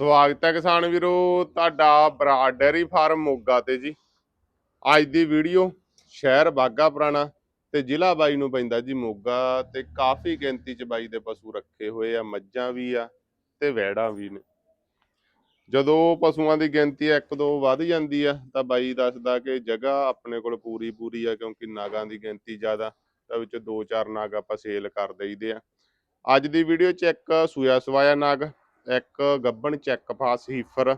ਸਵਾਗਤ ਹੈ ਕਿਸਾਨ ਵੀਰੋ, ਤੁਹਾਡਾ ਬਰਾੜ ਡੈਰੀ ਫਾਰਮ ਮੋਗਾ ਤੇ ਜੀ। ਅੱਜ ਦੀ ਵੀਡੀਓ ਸ਼ਹਿਰ ਬਾਗਾ ਪੁਰਾਣਾ ਤੇ ਜ਼ਿਲ੍ਹਾ ਬਾਈ ਨੂੰ ਪੈਂਦਾ ਜੀ ਮੋਗਾ ਤੇ ਕਾਫੀ ਗਿਣਤੀ ਚ ਬਾਈ ਦੇ ਪਸ਼ੂ ਰੱਖੇ ਹੋਏ ਆ, ਮੱਝਾਂ ਵੀ ਆ ਤੇ ਵੈੜਾਂ ਵੀ ਨੇ। ਜਦੋਂ ਪਸ਼ੂਆਂ ਦੀ ਗਿਣਤੀ ਇੱਕ ਦੋ ਵੱਧ ਜਾਂਦੀ ਆ ਤਾਂ ਬਾਈ ਦੱਸਦਾ ਕਿ ਜਗ੍ਹਾ ਆਪਣੇ ਕੋਲ ਪੂਰੀ ਪੂਰੀ ਆ ਕਿਉਂਕਿ ਨਾਗਾਂ ਦੀ ਗਿਣਤੀ ਜ਼ਿਆਦਾ, ਤਾਂ ਵਿੱਚ ਦੋ ਚਾਰ ਨਾਗ ਆਪਾਂ ਸੇਲ ਕਰ ਦਈਦੇ ਆ। ਅੱਜ ਦੀ ਵੀਡੀਓ ਚ ਇੱਕ ਸੂਆ ਸਵਾਇਆ ਨਾਗ ਇੱਕ ਗੱਬਣ ਚੈੱਕ ਪਾਸ ਹੀਫਰ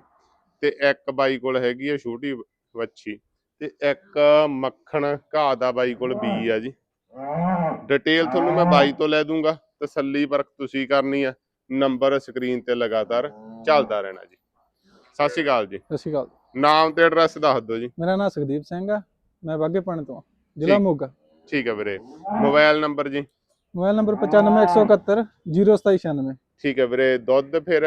ਤੇ ਇੱਕ ਬਾਈ ਕੋਲ ਹੈਗੀ ਆ ਛੋਟੀ ਵੱਛੀ ਤੇ ਇੱਕ ਮੱਖਣ ਘਾਹ ਦਾ ਬਾਈ ਕੋਲ ਬੀ ਆ ਜੀ। ਡਿਟੇਲ ਤੁਹਾਨੂੰ ਮੈਂ ਬਾਈ ਤੋਂ ਲੈ ਦੂੰਗਾ ਤਸੱਲੀ ਪਰਖ ਤੁਸੀਂ ਕਰਨੀ ਆ ਨੰਬਰ ਸਕਰੀਨ ਤੇ ਲਗਾਤਾਰ ਚੱਲਦਾ ਰਹਿਣਾ ਜੀ। ਸਤਿ ਸ਼੍ਰੀ ਅਕਾਲ ਜੀ। ਸਤਿ ਸ਼੍ਰੀ ਅਕਾਲ। ਨਾਮ ਤੇ ਐਡਰੈਸ ਦੱਸ ਦਿਓ ਜੀ। ਮੇਰਾ ਨਾਮ ਸੁਖਦੀਪ ਸਿੰਘ ਆ ਮੈਂ ਬਾਗੇ ਪਿੰਡ ਤੋਂ ਜ਼ਿਲ੍ਹਾ। ਮੋਗਾ। ਠੀਕ ਹੈ ਵੀਰੇ। ਮੋਬਾਈਲ ਨੰਬਰ ਜੀ। ਮੋਬਾਈਲ ਨੰਬਰ 95171 0796 ਠੀਕ ਹੈ ਵੀਰੇ ਦੁੱਧ ਫਿਰ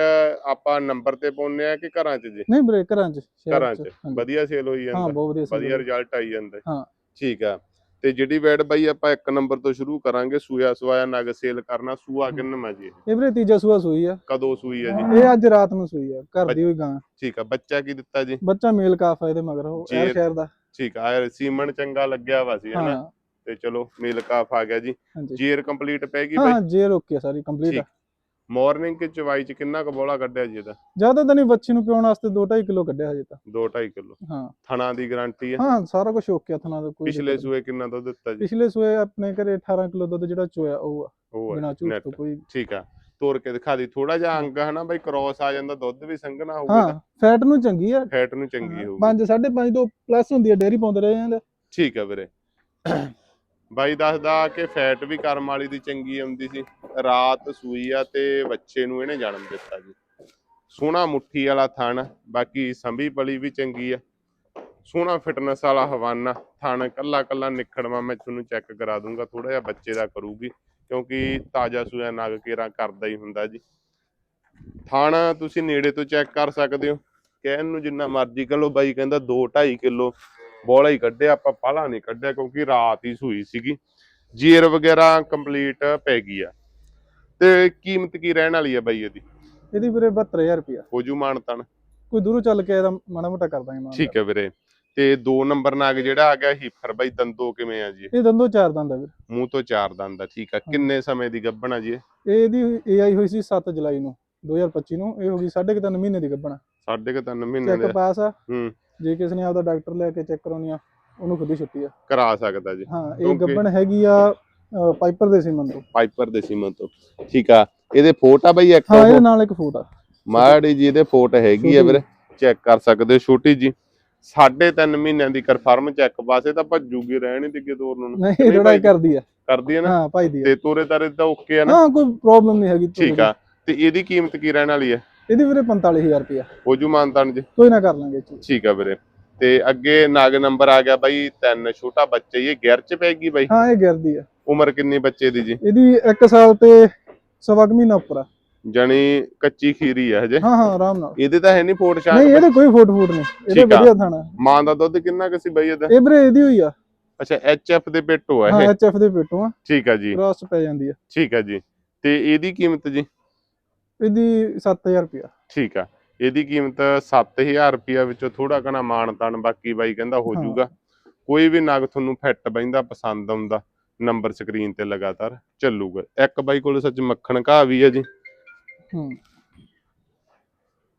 ਆਪਾਂ ਨੰਬਰ ਤੇ ਪਾਉਨੇ ਆ ਕਿ ਘਰਾਂ 'ਚ ਜੀ? ਨਹੀਂ ਵੀਰੇ ਘਰਾਂ ਚ ਘਰਾਂ 'ਚ। ਵਧੀਆ ਸੇਲ ਹੋਈ ਹਾਂ ਜਾਂਦਾ ਬਹੁਤ ਵਧੀਆ ਵਧੀਆ ਰਿਜ਼ਲਟ ਆਈ ਜਾਂਦਾ। ਹਾਂ। ਠੀਕ ਆ। ਤੇ ਜਿਹੜੀ ਵੈਡ ਬਾਈ ਆਪਾਂ ਇੱਕ ਨੰਬਰ ਤੋਂ ਸ਼ੁਰੂ ਕਰਾਂਗੇ ਸੂਆ ਸਵਾਇਆ ਨਗ ਸੇਲ ਕਰਨਾ ਸੂਆ ਕਿੰਨਾ ਜੀ ਇਹ? ਵੀਰੇ ਤੀਜਾ ਸੂਆ ਸੂਈ ਆ। ਕਦੋਂ ਸੂਈ ਆ ਜੀ? ਇਹ ਅੱਜ ਰਾਤ ਨੂੰ ਸੂਈ ਆ ਘਰ ਦੀ ਹੋਈ ਗਾਂ। ਠੀਕ ਆ। ਬੱਚਾ ਕੀ ਦਿੱਤਾ ਜੀ? ਬੱਚਾ ਮੇਲ ਕਾਫ ਆ ਇਹਦੇ ਮਗਰ ਉਹ ਇਹ- ਸ਼ਹਿਰ ਦਾ। ਠੀਕ ਆ ਇਹ ਸੀਮਨ ਚੰਗਾ ਲੱਗਿਆ ਵਾ ਸੀ ਹਨਾ? ਹਾਂ। ਤੇ ਚਲੋ ਮੇਲ ਕਾਫ ਆ ਗਿਆ ਜੀ। ਜੀਰ ਕੰਪਲੀਟ ਪੈ ਗਈ ਹਾਂ ਬਾਈ? ਜੇ ਰੋਕੀ ਆ ਸਾਰੀ ਕੰਪਲੀਟ ਠੀਕ। ਮਾਰਨਿੰਗ ਕਿ ਚਵਾਈ ਚ ਕਿੰਨਾ ਕੁ ਬੋਲਾ ਕੱਢਿਆ ਜੀ ਇਹਦਾ? ਜ਼ਿਆਦਾ ਤਾਂ ਨਹੀਂ ਬੱਚੀ ਨੂੰ ਪਿਉਣ ਵਾਸਤੇ 2.5 ਕਿਲੋ ਕੱਢਿਆ ਹਜੇ ਤਾਂ। 2.5 ਕਿਲੋ। ਹਾਂ। ਥਣਾ ਦੀ ਗਾਰੰਟੀ ਆ ਹਾਂ ਸਾਰਾ ਕੁਝ ਓਕੇ ਆ ਥਣਾ ਦਾ ਕੋਈ ਪਿਛਲੇ। ਸੂਏ ਕਿੰਨਾ ਦੁੱਧ ਦਿੱਤਾ ਜੀ? ਪਿਛਲੇ ਸੂਏ ਆਪਣੇ ਘਰੇ 18 ਕਿਲੋ ਦੁੱਧ ਜਿਹੜਾ ਚੋਇਆ ਉਹ ਆ। ਉਹ ਬਿਨਾ ਆ ਝੂਠ। ਤੋਂ ਕੋਈ ਠੀਕ ਆ। ਤੋੜ ਕੇ ਦਿਖਾ ਦੀ। ਥੋੜਾ ਜਿਹਾ ਅੰਗ ਹਨਾ ਬਾਈ ਕ੍ਰੋਸ ਆ ਜਾਂਦਾ ਦੁੱਧ ਵੀ ਸੰਘਣਾ ਹੋਊਗਾ ਹਾਂ ਫੈਟ ਨੂੰ ਚੰਗੀ ਆ। ਫੈਟ ਨੂੰ ਚੰਗੀ ਹੋਊਗੀ। 5 5.5 ਤੋਂ ਪਲੱਸ ਹੁੰਦੀ ਹੈ ਡੇਰੀ ਪਾਉਂਦੇ ਰਹੇ ਜਾਂਦੇ। ਠੀਕ ਹੈ ਵੀਰੇ। ਬਾਈ ਦੱਸਦਾ ਕਿ ਫੈਟ ਵੀ ਕਰਮ ਵਾਲੀ ਦੀ ਚੰਗੀ ਆਉਂਦੀ ਸੀ। ਰਾਤ ਸੂਈ ਆ ਤੇ ਬੱਚੇ ਨੂੰ ਇਹਨੇ ਜਨਮ ਦਿੱਤਾ ਜੀ। ਸੋਹਣਾ ਮੁੱਠੀ ਵਾਲਾ ਥਣ, ਬਾਕੀ ਸੰਭੀ ਪਲੀ ਵੀ ਚੰਗੀ ਆ। ਸੋਹਣਾ ਫਿਟਨੈਸ ਵਾਲਾ ਹਵਾਨਾ ਥਣ, ਕੱਲਾ ਕੱਲਾ ਨਿਖੜਵਾ ਮੈਂ ਤੁਹਾਨੂੰ ਚੈੱਕ ਕਰਾ ਦੂੰਗਾ ਥੋੜਾ ਜਿਹਾ ਬੱਚੇ ਦਾ ਕਰੂਗੀ, ਕਿਉਂਕਿ ਤਾਜ਼ਾ ਸੂਆ ਨਗ ਕੇਰਾ ਕਰਦਾ ਹੀ ਹੁੰਦਾ ਜੀ। ਥਣ ਤੁਸੀਂ ਨੇੜੇ ਤੋਂ ਚੈੱਕ ਕਰ ਸਕਦੇ ਹੋ। ਕਹਿਣ ਨੂੰ ਜਿੰਨਾ ਮਰਜ਼ੀ ਕਹ ਲਓ, ਬਾਈ ਕਹਿੰਦਾ 2 2.5 ਕਿਲੋ ਬੋਲਾ ਹੀ ਕੱਢਿਆ, ਆਪਾਂ ਪਾਲਾ ਨਹੀਂ ਕੱਢਿਆ, ਕਿਉਂਕਿ ਰਾਤ ਹੀ ਸੂਈ ਸੀਗੀ। ਜੀਰ ਵਗੈਰਾ ਕੰਪਲੀਟ ਪੈ ਗਈ ਆ। ਤੇ ਕੀਮਤ ਕੀ ਰਹਿਣ ਵਾਲੀ ਆ ਬਾਈ ਇਹਦੀ? ਇਹਦੀ ਵੀਰੇ 72000 ਰੁਪਿਆ ਹੋ ਜੂ ਮਾਨ ਤਨ। ਕੋਈ ਦੂਰੋਂ ਚੱਲ ਕੇ ਇਹਦਾ ਮਾੜਾ ਮੋਟਾ ਕਰ ਦਾਂਗੇ ਮਾਨ ਠੀਕ ਹੈ ਵੀਰੇ। ਤੇ ਦੋ ਨੰਬਰ ਨਾਗ ਜਿਹੜਾ ਆ ਗਿਆ ਹੀਫਰ ਬਾਈ ਦੰਦੋ ਕਿਵੇਂ ਆ ਜੀ? ਇਹ ਦੰਦੋ ਚਾਰ ਦੰਦ ਆ ਵੀਰ। ਮੂੰਹ ਤੋਂ ਚਾਰ ਦੰਦ ਆ ਠੀਕ ਆ। ਕਿੰਨੇ ਸਮੇਂ ਦੀ ਗੱਭਣ ਆ ਜੀ ਇਹ? ਇਹ ਇਹਦੀ ਏਆਈ ਹੋਈ ਸੀ 7 ਜੁਲਾਈ ਨੂੰ 2025 ਨੂੰ। ਇਹ ਹੋ ਗਈ ਸਾਢੇ ਕੁ ਤਿੰਨ ਮਹੀਨੇ ਦੀ ਗੱਭਣਾ ਸਾਢੇ ਕੁ ਤਿੰਨ ਮਹੀਨੇ ਚੈੱਕ ਦੇ। ਪਾਸ ਆ। ਹੂੰ। ਜੇ ਕਿਸੇ ਨੇ ਆਪਦਾ ਡਾਕਟਰ ਲੈ ਕੇ ਚੈੱਕ ਕਰਾਉਣੀ ਆ ਉਹਨੂੰ ਖੁਦ ਹੀ ਛੁੱਟੀ ਆ। ਕਰਾ ਸਕਦਾ ਜੀ। ਹਾਂ ਇਹ ਗੱਭਣ ਹੈਗੀ ਆ ਪਾਈਪਰ ਦੇ ਸੀਮਨ ਤੋਂ। ਪਾਈਪਰ ਦੇ ਸੀਮਨ ਤੋਂ। ਠੀਕ ਆ। ਇਹਦੇ ਫੋਟ ਆ ਬਾਈ ਇੱਕ ਹਾਂ ਇਹਦੇ ਨਾਲ ਇੱਕ ਫੂਟ ਆ। ਮਾੜੀ ਜੀ ਇਹਦੇ ਫੋਟ ਹੈਗੀ ਆ ਵੀਰੇ। ਚੈੱਕ ਕਰ ਸਕਦੇ ਹੋ ਛੋਟੀ ਜੀ ਸਾਢੇ ਤਿੰਨ ਮਹੀਨਿਆਂ ਦੀ ਕਨਫਰਮ ਚੈੱਕ। ਪਾਸੇ ਤਾਂ ਭੱਜੂਗੀ ਰਹਿਣੀ ਤੇ ਅੱਗੇ ਤੋਰਨ ਨੂੰ। ਨਹੀਂ ਥੋੜਾ। ਕਰਦੀ ਆ। ਕਰਦੀ ਹੈ ਨਾ? ਹਾਂ ਭਾਈ ਦੀ ਆ। ਤੇ ਤੋਰੇ ਤਾਰੇ ਤਾਂ ਓਕੇ ਆ ਨਾ? ਹਾਂ ਕੋਈ ਪ੍ਰੋਬਲਮ ਨਹੀਂ ਹੈਗੀ ਠੀਕ ਆ। ਤੇ ਇਹਦੀ ਕੀਮਤ ਕੀ ਰਹਿਣ ਵਾਲੀ ਹੈ ਇਹਦੀ ਵੀਰੇ 45000 ਰੁਪਿਆ ਹੋਜੂ ਮਾਨਤਾਨ ਜੀ? ਕੋਈ ਨਾ ਕਰ ਲਾਂਗੇ। ਠੀਕ ਆ ਵੀਰੇ। ਤੇ ਅੱਗੇ ਨਾਗ ਨੰਬਰ ਆ ਗਿਆ ਬਾਈ ਤਿੰਨ ਛੋਟਾ ਬੱਚਾ ਹੀ ਇਹ ਗਿਰ ਚ ਪੈਗੀ ਬਾਈ? ਹਾਂ ਇਹ ਗਿਰਦੀ ਆ। ਉਮਰ ਕਿੰਨੀ ਬੱਚੇ ਦੀ ਜੀ? ਇਹਦੀ 1 ਸਾਲ ਤੇ ਸਵਾ ਕੁ ਮਹੀਨਾ ਉੱਪਰ ਆ। ਜਣੀ ਕੱਚੀ ਖੀਰੀ ਆ ਹਜੇ? ਹਾਂ ਹਾਂ ਆਰਾਮ ਨਾਲ। ਇਹਦੇ ਤਾਂ ਹੈ ਨਹੀਂ ਫੋਟ ਨਹੀਂ ਸ਼ਾਨ ਇਹਦੇ ਕੋਈ ਫੋਟ ਫੂਟ ਨਹੀਂ। ਇਹਦੇ ਠੀਕ ਆ। ਵਧੀਆ ਥਾਣਾ। ਮਾਂ ਦਾ ਦੁੱਧ ਕਿੰਨਾ ਕੁ ਸੀ ਬਾਈ ਇਹਦਾ? ਇਹ ਵੀਰੇ ਇਹਦੀ ਹੋਈ ਆ। ਅੱਛਾ ਐਫ ਦੇ ਪੇਟੋ ਆ ਹਾਂ ਇਹ? ਐਚਐਫ ਦੇ ਪੇਟੋਂ ਆ। ਠੀਕ ਆ ਜੀ। ਕ੍ਰਾਸ ਪੈ ਜਾਂਦੀ ਆ। ਠੀਕ ਆ ਜੀ। ਤੇ ਇਹਦੀ ਕੀਮਤ ਜੀ? ਇਹਦੀ 7000 ਰੁਪਿਆ ਠੀਕ ਆ। ਇਹਦੀ ਕੀਮਤ 7000 ਰੁਪਿਆ ਵਿੱਚੋਂ ਥੋੜਾ ਘਣਾ ਮਾਨਤਾਨ ਬਾਕੀ ਬਾਈ ਕਹਿੰਦਾ ਹੋ ਹਾਂ। ਜਾਊਗਾ ਕੋਈ ਵੀ ਨਗ ਤੁਹਾਨੂੰ ਫਿੱਟ ਬੈਂਦਾ ਪਸੰਦ ਆਉਂਦਾ। ਨੰਬਰ ਸਕਰੀਨ ਤੇ ਲਗਾਤਾਰ ਚੱਲੂਗਾ। ਇੱਕ ਬਾਈ ਕੋਲ ਸੱਚ ਮੱਖਣ ਘਾਹ ਵੀ ਹੈ ਜੀ। ਹੂੰ।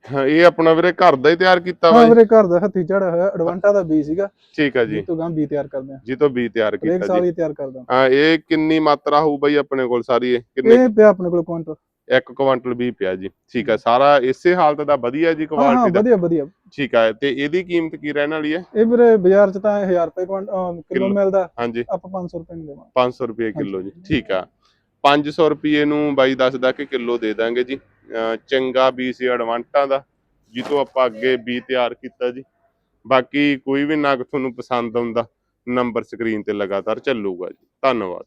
ਹਾਂ, ਇਹ ਆਪਣਾ ਵੀਰੇ ਘਰ ਦਾ ਹੀ ਤਿਆਰ ਕੀਤਾ ਹਾਂ ਬਾਈ ਵੀਰੇ ਘਰ ਦਾ ਹੱਥੀ ਝੜਾ ਹੋਇਆ ਐਡਵਾਂਟਾ ਦਾ ਬੀ ਸੀਗਾ। ਠੀਕ ਆ ਜੀ। ਜੀ ਤੋਂ ਗਾਂ ਬੀ ਤਿਆਰ ਕਰਦੇ ਆ। ਜੀ ਤੋਂ ਵੀ ਤਿਆਰ ਕੀਤਾ ਸਾਲ ਜੀ। ਹੀ ਤਿਆਰ ਕਰਦਾ। ਹਾਂ ਇਹ ਕਿੰਨੀ ਮਾਤਰਾ ਹੋਊ ਬਾਈ ਆਪਣੇ ਕੋਲ ਸਾਰੀ ਇਹ? ਕਿੰਨੇ ਇਹ ਪਿਆ ਆਪਣੇ ਕੋਲ ਕੁਆਂਟਲ। ਇੱਕ ਕੁਆਂਟਲ ਵੀ ਪਿਆ ਜੀ ਠੀਕ ਆ ਸਾਰਾ ਇਸੇ ਹਾਲਤ ਦਾ ਵਧੀਆ ਜੀ ਹਾਂ ਹਾਂ ਕੁਆਲਿਟੀ ਦਾ। ਵਧੀਆ ਵਧੀਆ। ਠੀਕ ਆ ਤੇ ਇਹਦੀ ਕੀਮਤ ਕੀ ਰਹਿਣ ਵਾਲੀ ਹੈ? ਇਹ ਵੀਰੇ ਬਾਜ਼ਾਰ ਚ ਤਾਂ 1000 ਰੁਪਏ ਕਿਲੋ। ਮਿਲਦਾ ਹਾਂਜੀ। ਆਪਾਂ 500 ਰੁਪਏ ਨੂੰ ਦੇਵਾਂ 500 ਰੁਪਏ ਕਿਲੋ ਜੀ ਠੀਕ ਆ। 500 ਰੁਪਏ ਨੂੰ ਬਾਈ ਦੱਸਦਾ ਕਿ ਕਿਲੋ ਦੇ ਦਾਂਗੇ ਜੀ। ਚੰਗਾ ਬੀ ਸੀ ਐਡਵਾਂਟਾਂ ਦਾ ਜਿੱਤੋਂ ਆਪਾਂ ਅੱਗੇ ਬੀ ਤਿਆਰ ਕੀਤਾ ਜੀ। ਬਾਕੀ ਕੋਈ ਵੀ ਨਗ ਤੁਹਾਨੂੰ ਪਸੰਦ ਆਉਂਦਾ ਨੰਬਰ ਸਕਰੀਨ ਤੇ ਲਗਾਤਾਰ ਚੱਲੂਗਾ ਜੀ। ਧੰਨਵਾਦ